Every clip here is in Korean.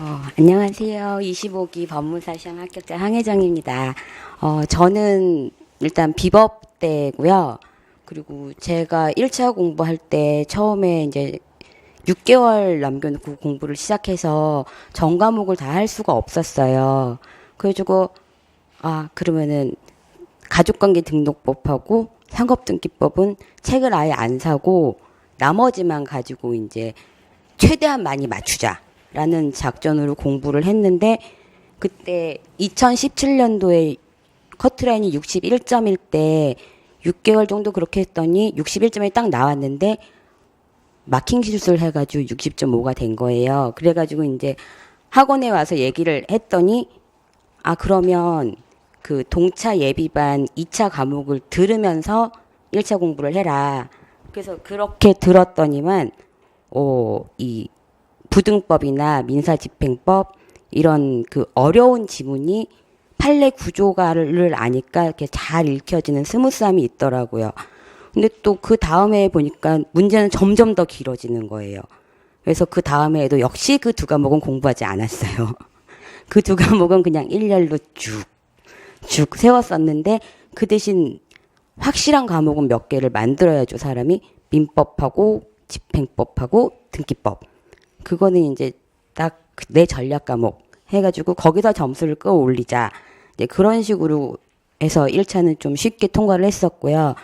어, 안녕하세요. 25기 법무사 시험 합격자 항혜정입니다. 어, 저는 일단 비법대고요. 그리고 제가 1차 공부할 때 처음에 이제 6개월 남겨놓고 공부를 시작해서 전 과목을 다 할 수가 없었어요. 그래가지고 아 그러면은 가족관계 등록법하고 상업등기법은 책을 아예 안 사고 나머지만 가지고 이제 최대한 많이 맞추자 라는 작전으로 공부를 했는데 그때 2017년도에 커트라인이 61점일 때 6개월 정도 그렇게 했더니 61점이 딱 나왔는데 마킹 실수를 해가지고 60.5가 된 거예요. 그래가지고 이제 학원에 와서 얘기를 했더니 아 그러면 그 동차 예비반 2차 과목을 들으면서 1차 공부를 해라. 그래서 그렇게 들었더니만 어, 이 부등법이나 민사집행법 이런 그 어려운 지문이 판례 구조가를 아니까 이렇게 잘 읽혀지는 스무스함이 있더라고요. 근데 또 그 다음에 보니까 문제는 점점 더 길어지는 거예요. 그래서 그 다음에도 역시 그 두 과목은 공부하지 않았어요. 그 두 과목은 그냥 일렬로 쭉, 쭉 세웠었는데 그 대신 확실한 과목은 몇 개를 만들어야죠, 사람이. 민법하고 집행법하고 등기법. 그거는 이제 딱 내 전략 과목 해가지고 거기서 점수를 끌어올리자. 이제 그런 식으로 해서 1차는 좀 쉽게 통과를 했었고요.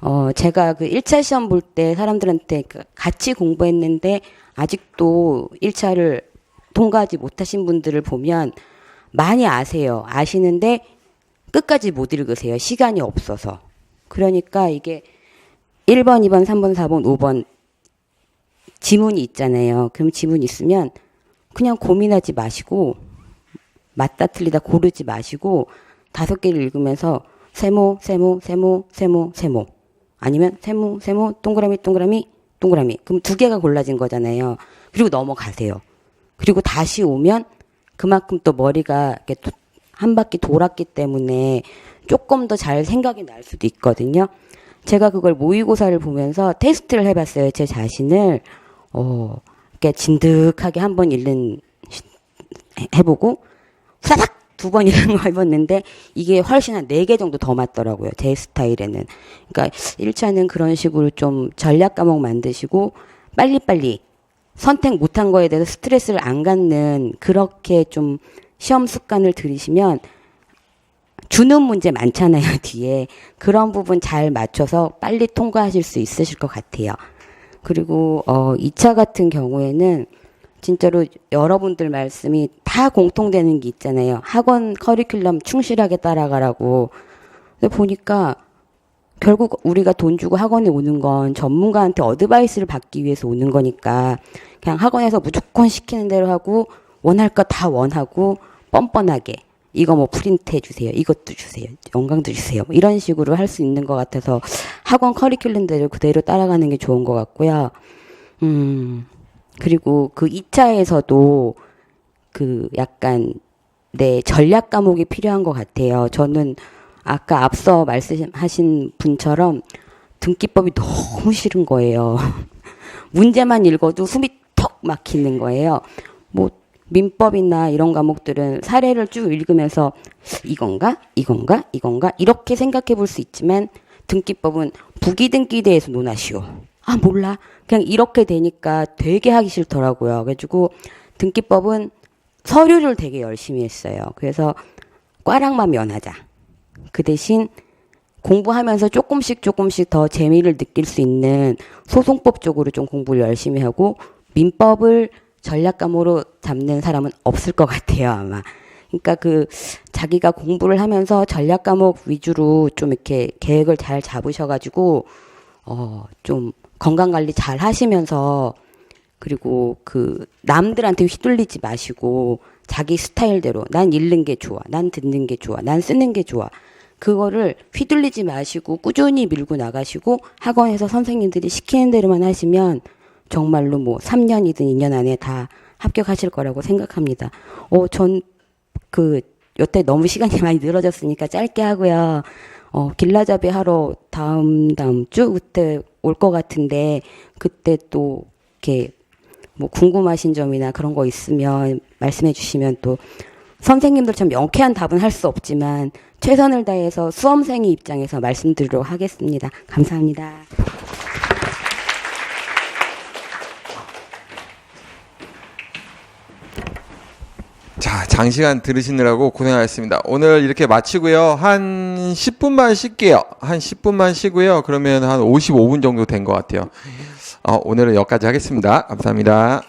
어, 제가 그 1차 시험 볼 때 사람들한테 그 같이 공부했는데 아직도 1차를 통과하지 못하신 분들을 보면 많이 아세요. 아시는데 끝까지 못 읽으세요. 시간이 없어서. 그러니까 이게 1번, 2번, 3번, 4번, 5번 지문이 있잖아요. 그럼 지문 있으면 그냥 고민하지 마시고 맞다 틀리다 고르지 마시고 다섯 개를 읽으면서 세모, 세모, 세모, 세모, 세모. 아니면 세모, 세모, 동그라미, 동그라미, 동그라미. 그럼 두 개가 골라진 거잖아요. 그리고 넘어가세요. 그리고 다시 오면 그만큼 또 머리가 이렇게 또한 바퀴 돌았기 때문에 조금 더 잘 생각이 날 수도 있거든요. 제가 그걸 모의고사를 보면서 테스트를 해봤어요. 제 자신을 어, 이렇게 진득하게 한 번 읽는 시- 해보고 사닥 두 번 읽는 거 해봤는데 이게 훨씬 한 네 개 정도 더 맞더라고요. 제 스타일에는. 그러니까 1차는 그런 식으로 좀 전략 과목 만드시고 빨리빨리 선택 못한 거에 대해서 스트레스를 안 갖는 그렇게 좀 시험 습관을 들이시면 주는 문제 많잖아요, 뒤에. 그런 부분 잘 맞춰서 빨리 통과하실 수 있으실 것 같아요. 그리고, 어, 2차 같은 경우에는 진짜로 여러분들 말씀이 다 공통되는 게 있잖아요. 학원 커리큘럼 충실하게 따라가라고. 근데 보니까 결국 우리가 돈 주고 학원에 오는 건 전문가한테 어드바이스를 받기 위해서 오는 거니까 그냥 학원에서 무조건 시키는 대로 하고 원할 거 다 원하고 뻔뻔하게 이거 뭐 프린트 해주세요. 이것도 주세요. 영광도 주세요. 뭐 이런 식으로 할 수 있는 것 같아서 학원 커리큘럼대로 그대로 따라가는 게 좋은 것 같고요. 음, 그리고 그 2차에서도 그 약간 내 전략 과목이 필요한 것 같아요. 저는 아까 앞서 말씀하신 분처럼 등기법이 너무 싫은 거예요. 문제만 읽어도 숨이 턱 막히는 거예요. 뭐 민법이나 이런 과목들은 사례를 쭉 읽으면서 이건가 이건가 이건가 이렇게 생각해 볼 수 있지만 등기법은 부기등기에 대해서 논하시오. 아 몰라 그냥 이렇게 되니까 되게 하기 싫더라고요. 그래가지고 등기법은 서류를 되게 열심히 했어요. 그래서 꽈랑만 면하자. 그 대신 공부하면서 조금씩 조금씩 더 재미를 느낄 수 있는 소송법 쪽으로 좀 공부를 열심히 하고 민법을 전략 과목으로 잡는 사람은 없을 것 같아요, 아마. 그러니까 그 자기가 공부를 하면서 전략 과목 위주로 좀 이렇게 계획을 잘 잡으셔가지고 어 좀 건강 관리 잘 하시면서 그리고 그 남들한테 휘둘리지 마시고 자기 스타일대로 난 읽는 게 좋아, 난 듣는 게 좋아, 난 쓰는 게 좋아. 그거를 휘둘리지 마시고 꾸준히 밀고 나가시고 학원에서 선생님들이 시키는 대로만 하시면 정말로 뭐 3년이든 2년 안에 다 합격하실 거라고 생각합니다. 어, 전 그 여태 너무 시간이 많이 늘어졌으니까 짧게 하고요. 어, 길라잡이 하러 다음 다음 주 그때 올 것 같은데 그때 또 이렇게 뭐 궁금하신 점이나 그런 거 있으면 말씀해 주시면 또 선생님들처럼 명쾌한 답은 할 수 없지만 최선을 다해서 수험생의 입장에서 말씀드리도록 하겠습니다. 감사합니다. 자, 장시간 들으시느라고 고생하셨습니다. 오늘 이렇게 마치고요. 한 10분만 쉴게요. 한 10분만 쉬고요. 그러면 한 55분 정도 된 것 같아요. 어, 오늘은 여기까지 하겠습니다. 감사합니다.